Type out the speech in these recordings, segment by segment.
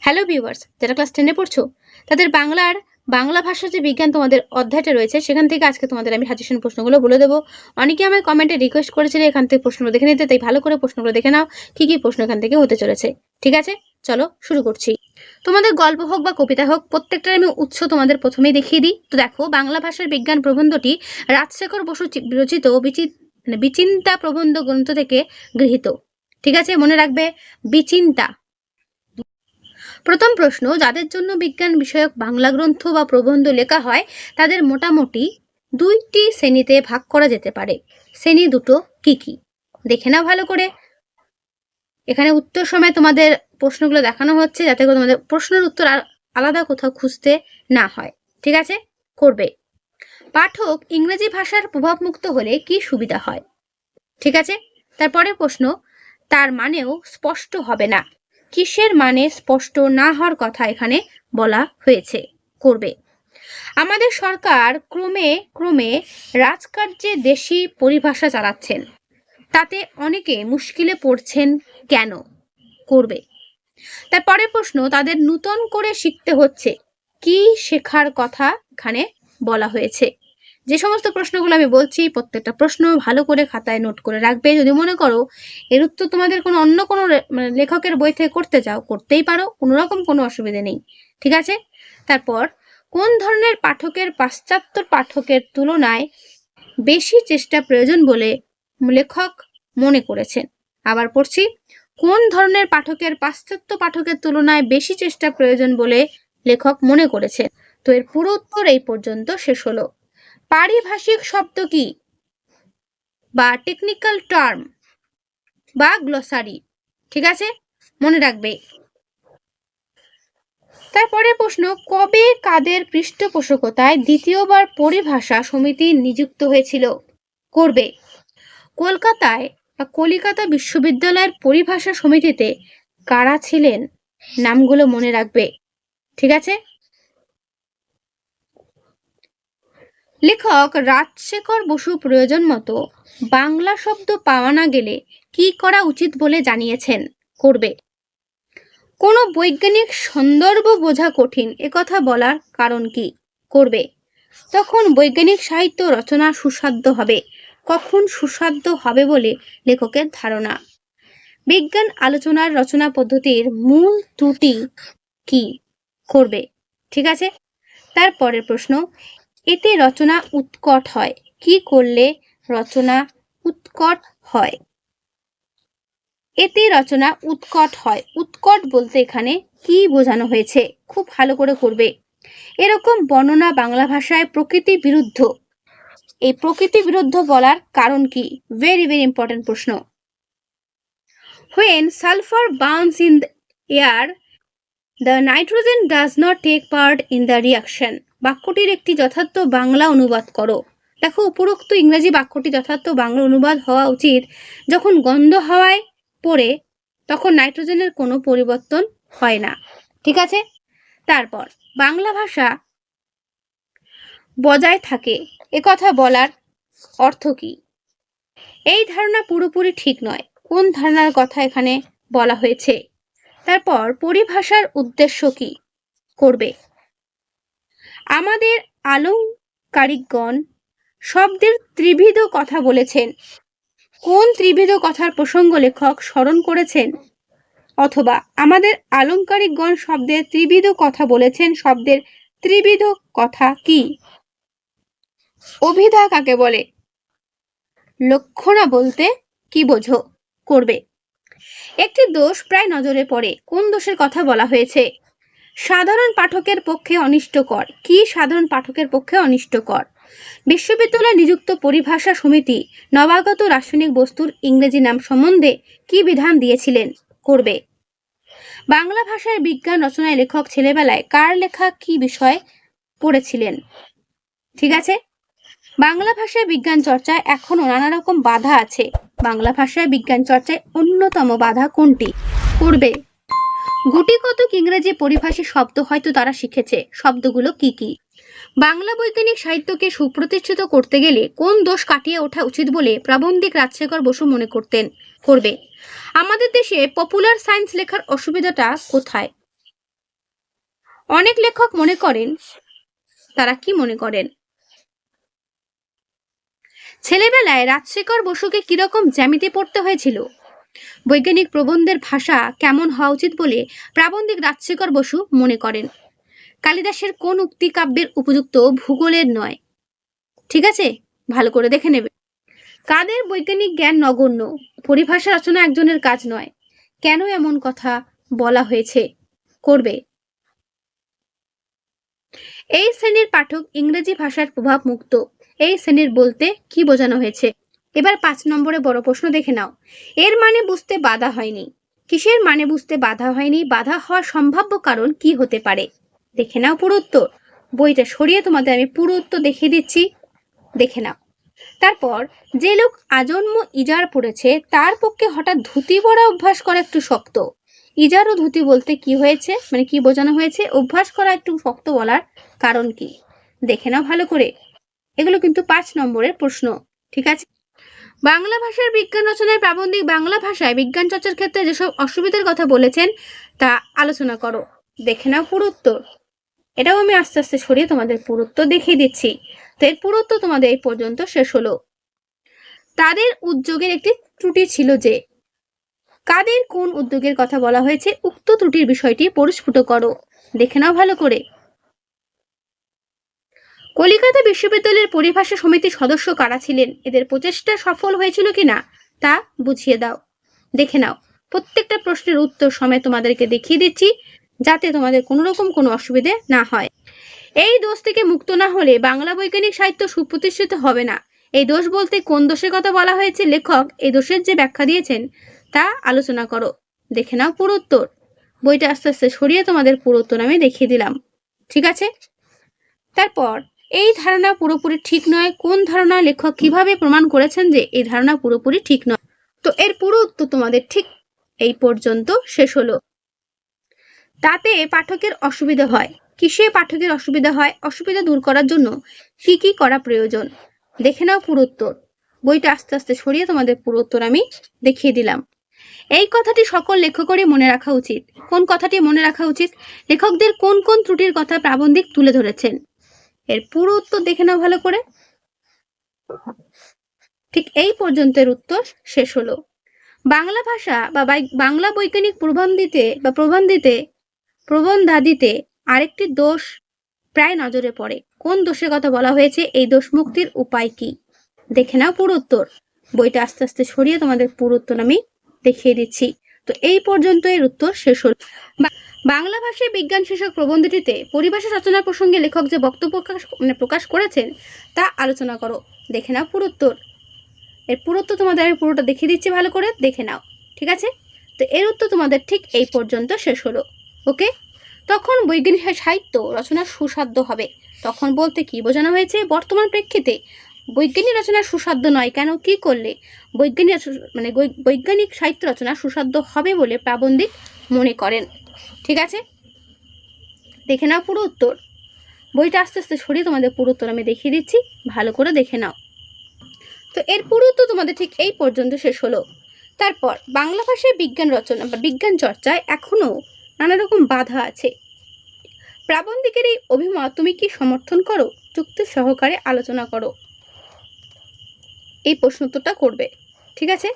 Hello viewers যারা class টেনে পড়ছো, তাদের বাংলার বাংলা ভাষার যে বিজ্ঞান তোমাদের অধ্যায়টা রয়েছে, সেখান থেকে আজকে তোমাদের আমি সাজেশন প্রশ্নগুলো বলে দেবো। অনেকে আমায় কমেন্টে রিকোয়েস্ট করেছিলে এখান থেকে প্রশ্নগুলো দেখে নিতে, তাই ভালো করে প্রশ্নগুলো দেখে নাও, কি কি প্রশ্ন এখান থেকে হতে চলেছে। ঠিক আছে? চলো শুরু করছি। তোমাদের গল্প হোক বা কবিতা হোক প্রত্যেকটার আমি উৎস তোমাদের প্রথমেই দেখিয়ে দিই। তো দেখো, বাংলা ভাষার বিজ্ঞান প্রবন্ধটি রাজশেখর বসু রচিত বিচি- মানে বিচিন্তা প্রবন্ধ গ্রন্থ থেকে গৃহীত। ঠিক আছে? মনে রাখবে, বিচিন্তা। প্রথম প্রশ্ন, যাদের জন্য বিজ্ঞান বিষয়ক বাংলা গ্রন্থ বা প্রবন্ধ লেখা হয়, তাদের মোটামুটি দুইটি শ্রেণীতে ভাগ করা যেতে পারে। শ্রেণি দুটো কি কি? দেখে নাও ভালো করে। এখানে উত্তর সময় তোমাদের প্রশ্নগুলো দেখানো হচ্ছে, যাতে করে তোমাদের প্রশ্নের উত্তর আর আলাদা কোথাও খুঁজতে না হয়। ঠিক আছে? করবে। পাঠক ইংরেজি ভাষার প্রভাবমুক্ত হলে কি সুবিধা হয়? ঠিক আছে? তারপরে প্রশ্ন, তার মানেও স্পষ্ট হবে না। কিসের মানে স্পষ্ট না হওয়ার কথা এখানে বলা হয়েছে, করবে। আমাদের সরকার ক্রমে ক্রমে রাজকার্যে দেশি পরিভাষা চালাচ্ছেন। তাতে অনেকে মুশকিলে পড়ছেন কেন? করবে। তারপরে প্রশ্ন, তাদের নূতন করে শিখতে হচ্ছে। কি শেখার কথা এখানে বলা হয়েছে? যে সমস্ত প্রশ্নগুলো আমি বলছি, প্রত্যেকটা প্রশ্ন ভালো করে খাতায় নোট করে রাখবে। যদি মনে করো এর উত্তর তোমাদের কোনো অন্য কোনো মানে লেখকের বই থেকে করতে চাও, করতেই পারো, কোনো রকম কোনো অসুবিধে নেই। ঠিক আছে? তারপর, কোন ধরনের পাঠকের পাশ্চাত্য পাঠকের তুলনায় বেশি চেষ্টা প্রয়োজন বলে লেখক মনে করেছেন? আবার পড়ছি, কোন ধরনের পাঠকের পাশ্চাত্য পাঠকের তুলনায় বেশি চেষ্টা প্রয়োজন বলে লেখক মনে করেছেন? তো এর পুরো উত্তর এই পর্যন্ত শেষ হলো। পারিভাষিক শব্দ কি? বা টেকনিক্যাল টার্ম বা গ্লসারি ঠিক আছে? মনে রাখবে। তারপরে প্রশ্ন, কবে কাদের পৃষ্ঠপোষকতায় দ্বিতীয়বার পরিভাষা সমিতি নিযুক্ত হয়েছিল? করবে। কলকাতায় বা কলিকাতা বিশ্ববিদ্যালয়ের পরিভাষা সমিতিতে কারা ছিলেন? নামগুলো মনে রাখবে। ঠিক আছে? লেখক রাজশেখর বসু প্রয়োজন মতো বাংলা শব্দ পাওয়া না গেলে কি করা উচিত বলে জানিয়েছেন, করবে। কোনো বৈজ্ঞানিক সন্দর্ভ বোঝা কঠিন একথা বলার কারণ কি? করবে। তখন বৈজ্ঞানিক সাহিত্য রচনা সুসাধ্য হবে, কখন সুসাধ্য হবে বলে লেখকের ধারণা। বিজ্ঞান আলোচনার রচনা পদ্ধতির মূল ত্রুটি কি? করবে। ঠিক আছে? তারপরের প্রশ্ন এতে রচনা উৎকট হয়। কি করলে রচনা উৎকট হয়? এতে রচনা উৎকট হয়। উৎকট বলতে এখানে কি বোঝানো হয়েছে? খুব ভালো করে করবে। এরকম বর্ণনা বাংলা ভাষায় প্রকৃতি বিরুদ্ধ। এই প্রকৃতি বিরুদ্ধ বলার কারণ কি? ভেরি ভেরি ইম্পর্টেন্ট প্রশ্ন। When sulfur burns in the air nitrogen nitrogen not take part in the reaction বাক্যটির একটি যথার্থ বাংলা অনুবাদ করো। দেখো, উপরোক্ত ইংরেজি বাক্যটি যথার্থ বাংলা অনুবাদ হওয়া উচিত যখন গন্ধ হাওয়ায় পড়ে, তখন নাইট্রোজেনের কোনো পরিবর্তন হয় না। ঠিক আছে? তারপর, বাংলা ভাষা বজায় থাকে। একথা বলার অর্থ কি? এই ধারণা পুরোপুরি ঠিক নয়। কোন ধারণার কথা এখানে বলা হয়েছে? তারপর পরিভাষার উদ্দেশ্য কি? করবে। আমাদের আলংকারিকগণ শব্দের ত্রিবিধ কথা বলেছেন। কোন ত্রিবিধ কথার প্রসঙ্গ লেখক স্মরণ করেছেন? অথবা আমাদের আলংকারিকগণ শব্দের ত্রিবিধ কথা বলেছেন, শব্দের ত্রিবিধ কথা কি? অভিধা কাকে বলে? লক্ষণা বলতে কি বোঝো? করবে। একটি দোষ প্রায় নজরে পড়ে। কোন দোষের কথা বলা হয়েছে? সাধারণ পাঠকের পক্ষে অনিষ্টকর। কি সাধারণ পাঠকের পক্ষে অনিষ্টকর? বিশ্ববিদ্যালয়ে নিযুক্ত পরিভাষা সমিতি নবাগত রাসায়নিক বস্তুর ইংরেজি নাম সম্বন্ধে কি বিধান দিয়েছিলেন? করবে। বাংলা ভাষায় বিজ্ঞান রচনায় লেখক ছেলেবেলায় কার লেখা কি বিষয় পড়েছিলেন? ঠিক আছে? বাংলা ভাষায় বিজ্ঞান চর্চায় এখনও নানা রকম বাধা আছে। বাংলা ভাষায় বিজ্ঞান চর্চায় অন্যতম বাধা কোনটি? করবে গুটিকতক ইংরেজি পরিভাষী শব্দ হয়তো তারা শিখেছে। শব্দগুলো কি কি? বাংলা বৈজ্ঞানিক সাহিত্যকে সুপ্রতিষ্ঠিত করতে গেলে কোন দোষ কাটিয়ে ওঠা উচিত বলে প্রাবন্ধিক রাজশেখর বসু মনে করতেন? করবে আমাদের দেশে পপুলার সায়েন্স লেখার অসুবিধাটা কোথায়? অনেক লেখক মনে করেন, তারা কি মনে করেন? ছেলেবেলায় রাজশেখর বসুকে কীরকম জ্যামিতি পড়তে হয়েছিল? বৈজ্ঞানিক প্রবন্ধের ভাষা কেমন হওয়া উচিত বলে প্রাবন্ধিক রাজশেখর বসু মনে করেন। কালিদাসের কোন উক্তি কাব্যের উপযুক্ত ভূগোলের নয়। ঠিক আছে? ভালো করে দেখে নেবে। কাদের বৈজ্ঞানিক জ্ঞান নগণ্য? পরিভাষা রচনা একজনের কাজ নয়। কেন এমন কথা বলা হয়েছে? করবে। এই শ্রেণির পাঠক ইংরেজি ভাষার প্রভাব মুক্ত। এই শ্রেণির বলতে কি বোঝানো হয়েছে? এবার পাঁচ নম্বরে বড় প্রশ্ন দেখে নাও। এর মানে বুঝতে বাধা হয়নি। কিসের মানে বুঝতে বাধা হয়নি? বাধা হওয়ার সম্ভাব্য কারণ কি হতে পারে? দেখে নাও পুরো উত্তর। বইটা সরিয়ে তোমাদের আমি পুরো উত্তর দেখিয়ে দিচ্ছি। দেখে নাও। তারপর, যে লোক আজন্ম ইজার পড়েছে, তার পক্ষে হঠাৎ ধুতি পরা অভ্যাস করা একটু শক্ত। ইজার ও ধুতি বলতে কি হয়েছে? মানে কি বোঝানো হয়েছে? অভ্যাস করা একটু শক্ত বলার কারণ কি? দেখে নাও ভালো করে। এগুলো কিন্তু পাঁচ নম্বরের প্রশ্ন, ঠিক আছে? বাংলা ভাষার বিজ্ঞান রচনায় প্রাবন্ধিক বাংলা ভাষায় বিজ্ঞান চর্চার ক্ষেত্রে যেসব অসুবিধার কথা বলেছেন, তা আলোচনা করো। দেখে নাও পুরো উত্তর। এটাও আমি আস্তে আস্তে সরিয়ে তোমাদের পুরো উত্তর দেখিয়ে দিচ্ছি। তো এর পুরো উত্তর তোমাদের এই পর্যন্ত শেষ হলো। তাদের উদ্যোগের একটি ত্রুটি ছিল যে, কাদের কোন উদ্যোগের কথা বলা হয়েছে, উক্ত ত্রুটির বিষয়টি পরিস্ফুট করো। দেখে নাও ভালো করে। কলিকাতা বিশ্ববিদ্যালয়ের পরিভাষা সমিতির সদস্য কারা ছিলেন? এদের প্রচেষ্টা সফল হয়েছিল কিনা? তা বুঝিয়ে দাও। দেখে নাও। প্রত্যেকটা প্রশ্নের উত্তর সময় তোমাদেরকে দেখিয়ে দিচ্ছি, যাতে তোমাদের কোনো রকম কোনো অসুবিধে না হয়। এই দোষ থেকে মুক্ত না হলে বাংলা বৈজ্ঞানিক সাহিত্য সুপ্রতিষ্ঠিত হবে না। এই দোষ বলতে কোন দোষের কথা বলা হয়েছে? লেখক এই দোষের যে ব্যাখ্যা দিয়েছেন, তা আলোচনা করো। দেখে নাও পুরো উত্তর। বইটা আস্তে আস্তে সরিয়ে তোমাদের পুরো উত্তর আমি দেখিয়ে দিলাম। ঠিক আছে? তারপর এই ধারণা পুরোপুরি ঠিক নয়। কোন ধারণা লেখক কীভাবে প্রমাণ করেছেন যে এই ধারণা পুরোপুরি ঠিক নয়? তো এর পুরো উত্তর তোমাদের ঠিক এই পর্যন্ত শেষ হলো। তাতে পাঠকের অসুবিধা হয়। কিসে পাঠকের অসুবিধা হয়? অসুবিধা দূর করার জন্য কি কি করা প্রয়োজন? দেখে নাও পুরো উত্তর। বইটা আস্তে আস্তে সরিয়ে তোমাদের পুরো উত্তর আমি দেখিয়ে দিলাম। এই কথাটি সকল লেখকেরই মনে রাখা উচিত। কোন কথাটি মনে রাখা উচিত? লেখকদের কোন কোন ত্রুটির কথা প্রাবন্ধিক তুলে ধরেছেন? এর পুরো উত্তর দেখে নাও ভালো করে। ঠিক এই পর্যন্তের উত্তর শেষ হলো। বাংলা ভাষা বা বাংলা বৈজ্ঞানিক প্রবন্ধিতে বা প্রবন্ধিতে, প্রবন্ধাদিতে আরেকটি দোষ প্রায় নজরে পড়ে। কোন দোষের কথা বলা হয়েছে? এই দোষ মুক্তির উপায় কি? দেখে নাও পুরো উত্তর। বইটা আস্তে আস্তে সরিয়ে তোমাদের পুরো উত্তর আমি দেখিয়ে দিচ্ছি। তো এই পর্যন্ত এর উত্তর, শেষ হল। বাংলা ভাষায় বিজ্ঞান শীর্ষক প্রবন্ধটিতে পরিভাষা রচনা প্রসঙ্গে লেখক যে বক্তব্য মানে প্রকাশ করেছেন, তা আলোচনা করো। দেখে নাও পুরোত্তর এর পুরোত্তর তোমাদের আমি পুরোটা দেখিয়ে দিচ্ছি ভালো করে, দেখে নাও, ঠিক আছে? তো এর উত্তর তোমাদের ঠিক এই পর্যন্ত শেষ হলো, ওকে? তখন বৈজ্ঞানিক সাহিত্য রচনা সুসাধ্য হবে। তখন বলতে কি বোঝানো হয়েছে? বর্তমান প্রেক্ষিতে বৈজ্ঞানিক রচনা সুসাধ্য নয়, কেন, কি করলে? বৈজ্ঞানিক মানে বৈজ্ঞানিক সাহিত্য রচনা সুসাধ্য হবে বলে প্রাবন্ধিক মনে করেন। ঠিক আছে? দেখে নাও পুরো উত্তর। বইটা আস্তে আস্তে সরিয়ে তোমাদের পুরো উত্তর আমি দেখিয়ে দিচ্ছি। ভালো করে দেখে নাও। তো এর পুরো উত্তর তোমাদের ঠিক এই পর্যন্ত শেষ হলো। তারপর, বাংলা ভাষায় বিজ্ঞান রচনা বা বিজ্ঞান চর্চায় এখনও নানা রকম বাধা আছে। প্রাবন্ধিকের এই অভিমত তুমি কি সমর্থন করো? যুক্তি সহকারে আলোচনা করো। এই প্রশ্ন উত্তরটা করবে, ঠিক আছে?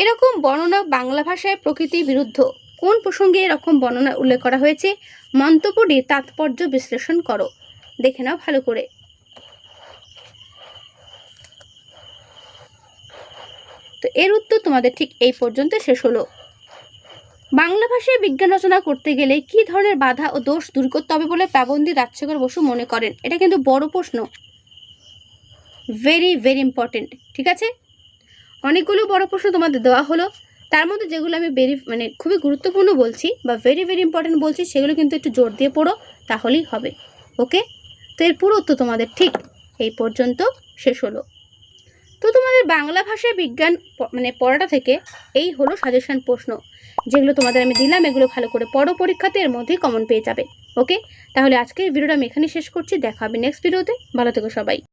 এরকম বর্ণনা বাংলা ভাষায় প্রকৃতির বিরুদ্ধ, কোন প্রসঙ্গে এরকম বর্ণনা উল্লেখ করা হয়েছে? মন্তব্যটি তাৎপর্য বিশ্লেষণ করো, দেখে নাও ভালো করে। তো এর উত্তর তোমাদের ঠিক এই পর্যন্ত শেষ হলো। বাংলা ভাষায় বিজ্ঞান রচনা করতে গেলে কি ধরনের বাধা ও দোষ দূর করতে হবে বলে প্রাবন্ধী রাজশেখর বসু মনে করেন? এটা কিন্তু বড় প্রশ্ন। ভেরি ভেরি ইম্পর্টেন্ট ঠিক আছে? অনেকগুলো বড় প্রশ্ন তোমাদের দেওয়া হলো। তার মধ্যে যেগুলো আমি ভেরি মানে খুবই গুরুত্বপূর্ণ বলছি বা ভেরি ভেরি ইম্পর্টেন্ট বলছি, সেগুলো কিন্তু একটু জোর দিয়ে পড়ো, তাহলেই হবে ওকে তো এর পুরো উত্তর তোমাদের ঠিক এই পর্যন্ত শেষ হলো। তো তোমাদের বাংলা ভাষায় বিজ্ঞান মানে পড়াটা থেকে এই হলো সাজেশন প্রশ্ন। যেগুলো তোমাদের আমি দিলাম, এগুলো ভালো করে পড়ো পরীক্ষাতে, এর মধ্যেই কমন পেয়ে যাবে ওকে তাহলে আজকের ভিডিওটা আমি এখানে শেষ করছি, দেখা হবে নেক্সট ভিডিওতে ভালো থেকো সবাই।